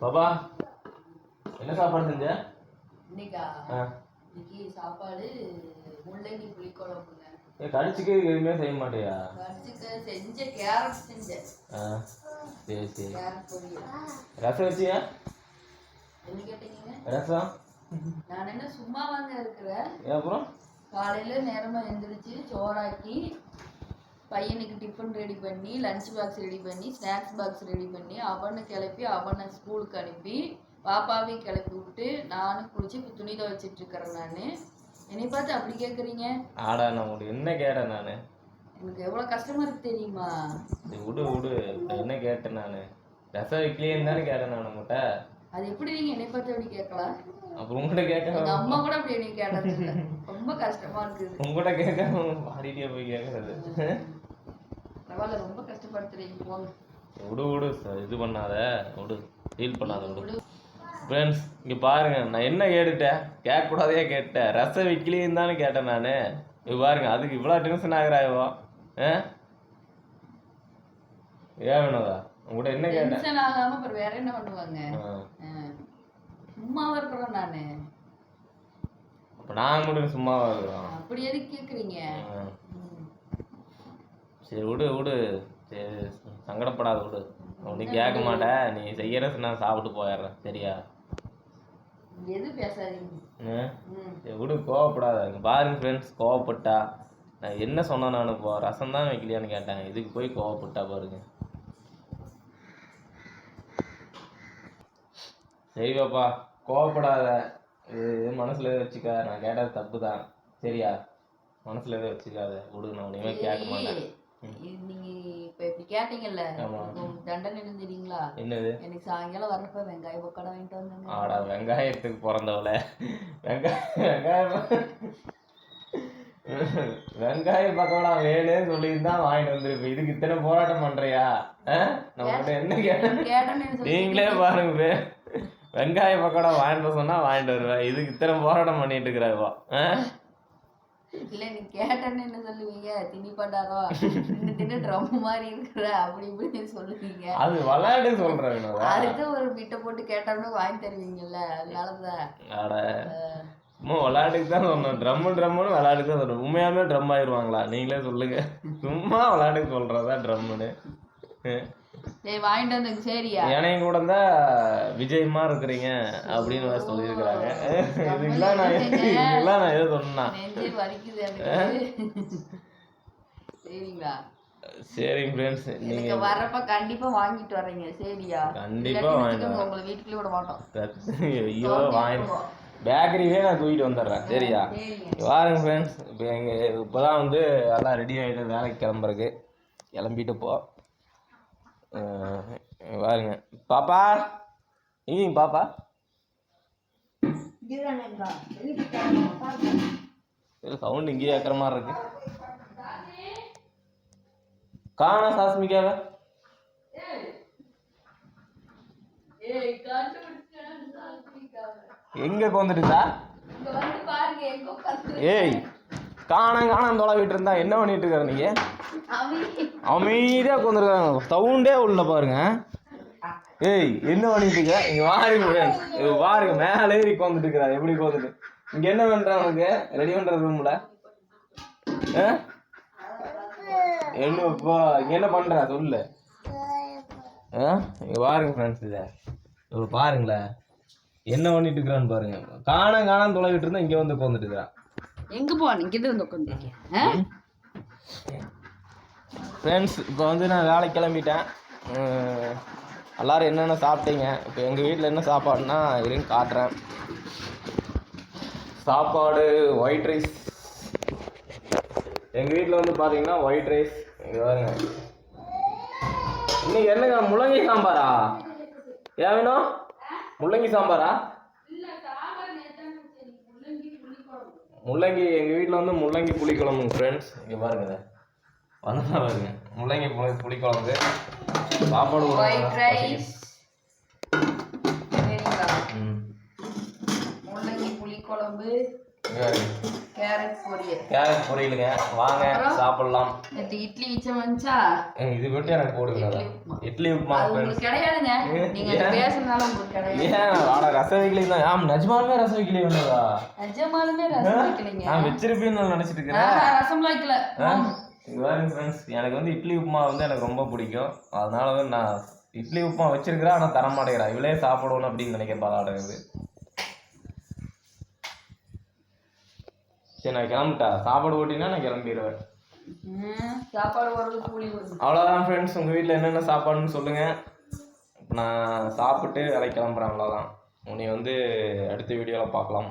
பாப்பா என்ன சாப்பாடு செஞ்ச? இன்னைக்கா? இன்னைக்கு சாப்பாடு முள்ளங்கி புளிக்குழம்புங்க. ஏ கடிச்சிக்க எதுவுமே செய்ய மாட்டியா? வச்சுக்க செஞ்ச கேரட் செஞ்சேன் ஆ சரி சரி. கேரட் பொரியல். ரசம் வச்சியா? என்ன கேட்டீங்க? ரசம்? நான் என்ன சும்மா வாங்க இருக்கிறேன் அப்புறம்? காலையில நேரமா எந்திரிச்சு சோறாக்கி பையனுக்கு டிஃபன் ரெடி பண்ணி லஞ்ச் பாக்ஸ் ரெடி பண்ணி ஸ்நாக்ஸ் பாக்ஸ் ரெடி பண்ணி அவனை கிளப்பி அவனை ஸ்கூலுக்கு அனுப்பி பாப்பாவையும் கிளப்பி விட்டு நானும் குளிச்சு இப்போ துணி துவைச்சிட்டு இருக்கிறேன் நான். என்னை பார்த்து அப்படி கேட்குறீங்க ஆடா நான் உனக்கு என்ன கேட்டேன் நான்? எனக்கு எவ்வளோ கஷ்டமா இருக்கு தெரியுமா? விடு விடு. என்ன கேட்டேன் நான்? ரசம் வைக்கலையேன்னு தானே கேட்டேன் நான் உங்கள்கிட்ட அது எப்படி நீங்க என்னை பார்த்து அப்படி கேட்கலாம் அப்புறம் உங்கள்கிட்ட கேட்க எங்க அம்மா கூட அப்படி என்னை கேட்டது. ரொம்ப கஷ்டமா இருக்குது. உங்கள்கிட்ட கேட்க பாடிட்டே போய் கேட்கறது. பரவாயில்ல ரொம்ப கஷ்டப்படுத்துறீங்க போங்க. விடு விடு ச- இது பண்ணாத. விடு. ஃபீல் பண்ணாத விடு. ஃப்ரெண்ட்ஸ் இங்கே பாருங்க. நான் என்ன கேட்டுட்டேன்? கேட்கக்கூடாதே கேட்டேன். ரசம் வைக்கலையும் தானே கேட்டேன் நான். இங்க பாருங்க. அதுக்கு இவ்வளோ டென்ஷன் ஆகுறாயவோ ஆ? ஏன் வேணுதா உங்கள்கிட்ட என்ன கேட்டேன்? டென்ஷன் ஆகாம அப்புறம் வேற என்ன பண்ணுவாங்க. சும்மாவா இருக்கிறோம் நானு. அப்போ நான் மட்டும் சும்மாவா இருக்கிறோம். அப்படி எதுக்கு. ம். சரி விடு விடு. சரி சங்கடப்படாத விடு. நீ கேட்க மாட்டேன் நீ செய்யறது நான் சாப்பிட்டு போயிடுறேன். சரியா? எது பேசாதீங்க. விடு கோவப்படாத. பாருங்க ஃப்ரெண்ட்ஸ் கோவப்பட்டா. நான் என்ன சொன்னேன் நான்? இப்போ ரசம் தான் வைக்கலையான்னு கேட்டேன் இதுக்கு போய் கோவப்பட்டா பாருங்க. சரி பாப்பா கோவப்படாத இது மனசுல எதுவும் வச்சுக்க நான் கேட்டது தப்பு தான் சரியா? மனசுல எதுவும் வச்சுக்காத. விடு நான் இனிமே கேட்க மாட்டேன். நீங்க இப்ப இப்படி கேட்டீங்கல்ல தண்டனை தெரியுங்களா என்னது? எனக்கு சாயங்காலம் வர்றப்ப வெங்காய பக்கடை வாங்கிட்டு வந்தேங்க. ஆடா வெங்காயத்துக்கு பிறந்தவள. வெங்காய வெங்காயம் வெங்காய பக்கோடா வேணும்னு சொல்லியிருந்தா வாங்கிட்டு வந்திருப்ப. இதுக்கு இத்தனை போராட்டம் பண்றியா? உங்கள்கிட்ட என்ன கேட்டேன் நீங்களே பாருங்க. வெங்காய பக்கோடா வாங்கிட்டு வர சொன்னா வாங்கிட்டு வருவேன் இதுக்கு இத்தனை போராட்டம் பண்ணிட்டு இருக்கிறாவா இல்ல நீ கேட்டேன்னு என்ன சொல்லுவீங்க? திணி பண்டாரோ தின்னு ட்ரம் மாதிரி இருக்கிற அப்படி இப்படி சொல்லுவீங்க. அது விளையாட்டு சொல்றேன். அதுக்கு ஒரு பிட்டை போட்டு கேட்டோம்னு வாங்கி தருவீங்கல்ல அதனாலதான். சும்மா விளையாட்டுக்கு தான் சொன்னேன் ட்ரம்மு ட்ரம்முன்னு விளையாட்டுக்கு தான் சொன்னேன் உண்மையாமே ட்ரம் ஆயிடுவாங்களா நீங்களே சொல்லுங்க. சும்மா விளையாட்டுக்கு சொல்றதா ட்ரம்முன்னு சரி வாங்கிட்டு வந்தேங்க சரியா? ஏனையும் கூட விஜயமா இருக்கிறீங்க அப்படின்னு வேற சொல்லியிருக்கிறாங்க. இதுக்கெல்லாம் நான் இதுக்கெல்லாம் நான் சொன்னா சரிங்களா? சரிங்க ஃப்ரெண்ட்ஸ் நீங்க வர்றப்ப கண்டிப்பா வாங்கிட்டு வர்றீங்க சரியா? கண்டிப்பா வாங்கிட்டு உங்களை வீட்டுக்குள்ளே விட மாட்டோம். ஐயோ பேக்கரியே நான் தூக்கிட்டு வந்துடுறேன் சரியா? வாருங்க ஃப்ரெண்ட்ஸ் இப்போ எங்கள் இப்போ தான் வந்து எல்லாம் ரெடி ஆகிட்டு வேலைக்கு கிளம்புறக்கு கிளம்பிட்டு போ. பாருங்க. பாப்பா? ஈவினிங் பாப்பா? சவுண்ட் இங்கேயே ஏக்கிற மாதிரி இருக்கு. காணா சாஸ்மிக்காவ. எங்க உட்கார்ந்து ஏய் காணாம் காணாம் தொலைவிட்டு இருந்தா என்ன பண்ணிட்டு இருக்காரு நீங்க? அவன் அமைதியா உட்காந்துருக்காங்க சவுண்டே உள்ள பாருங்க. ஏய் என்ன பண்ணிட்டு இருக்க? இங்க. இங்க பாருங்க மேலே ஏறி உட்காந்துட்டு இருக்கிறாரு. எப்படி உட்காந்துட்டு இங்க என்ன பண்றான் உனக்கு ரெடி பண்ற ரூம்ல என்ன இப்போ இங்க என்ன பண்ற? சொல்லு? இங்க பாருங்க ஃப்ரெண்ட்ஸ் இத. பாருங்களேன். என்ன பண்ணிட்டு இருக்கிறான்னு பாருங்க. காணாம் காணாம் தொலைவிட்டு இருந்தா இங்க வந்து உட்காந்துட்டு இருக்கிறான். எங்க போன இங்க வந்து உட்காந்துருக்கேன் ஃப்ரெண்ட்ஸ் இப்போ வந்து நான் வேலைக்கு கிளம்பிட்டேன். எல்லோரும் எல்லாரும் என்னென்ன சாப்பிட்டீங்க? இப்போ எங்கள் வீட்டில் என்ன சாப்பாடுனா இருங்க காட்டுறேன். சாப்பாடு ஒயிட் ரைஸ் எங்கள் வீட்டில் வந்து பார்த்தீங்கன்னா ஒயிட் ரைஸ் இங்கே பாருங்க. இன்னைக்கு என்னங்க முள்ளங்கி சாம்பாரா? ஏன் வேணும் முள்ளங்கி சாம்பாரா? முள்ளங்கி எங்கள் வீட்டில் வந்து முள்ளங்கி புளிக்குழம்புங்க ஃப்ரெண்ட்ஸ் இங்கே பாருங்க. வந்தா பாருங்க. முள்ளங்கி புளி புளிக்குழம்பு. சாப்பாடு ஒயிட் ரைஸ் முள்ளங்கி புளி குழம்பு கேரட் பொரியல். கேரட் பொரியலுங்க. வாங்க சாப்பிடலாம். இட்லி மிச்சம் வந்துச்சா ஏய், இது மட்டும் எனக்கு போடுங்க. இட்லி உப்புமா. உங்களுக்கு கிடையாதுங்க. நீங்க உங்களுக்கு கிடையாது. ஏன்? வாடா ரசம் வைக்கலி தான் ஆம் நிஜமாலுமே ரசம் வைக்கலி வந்ததா நிஜமாலுமே ரசம் வைக்கலைங்க. நான் வச்சிருப்பேன்னு நினைச்சிட்டு இருக்கிறேன். ஆஹா, ரசம் வைக்கல. இங்க பாருங்க ஃப்ரெண்ட்ஸ் எனக்கு வந்து இட்லி உப்புமா வந்து எனக்கு ரொம்ப பிடிக்கும். அதனால வந்து நான் இட்லி உப்புமா வச்சிருக்கிறேன் ஆனால் தர மாட்டேங்கிறா இவளே சாப்பிடணும் அப்படின்னு நினைக்க பாடாடுறது சரி நான் கிளம்பிட்டா? சாப்பாடு ஓட்டினா நான் கிளம்பிடுவேன். சாப்பாடு ஓடுறது கூலி வருது அவ்வளோதான் ஃப்ரெண்ட்ஸ் உங்கள் வீட்டில் என்னென்ன சாப்பாடுன்னு சொல்லுங்கள் நான் சாப்பிட்டு வேலைக்கு கிளம்புறேன் அவ்வளோதான் உன்னை வந்து அடுத்த வீடியோவில் பார்க்கலாம்.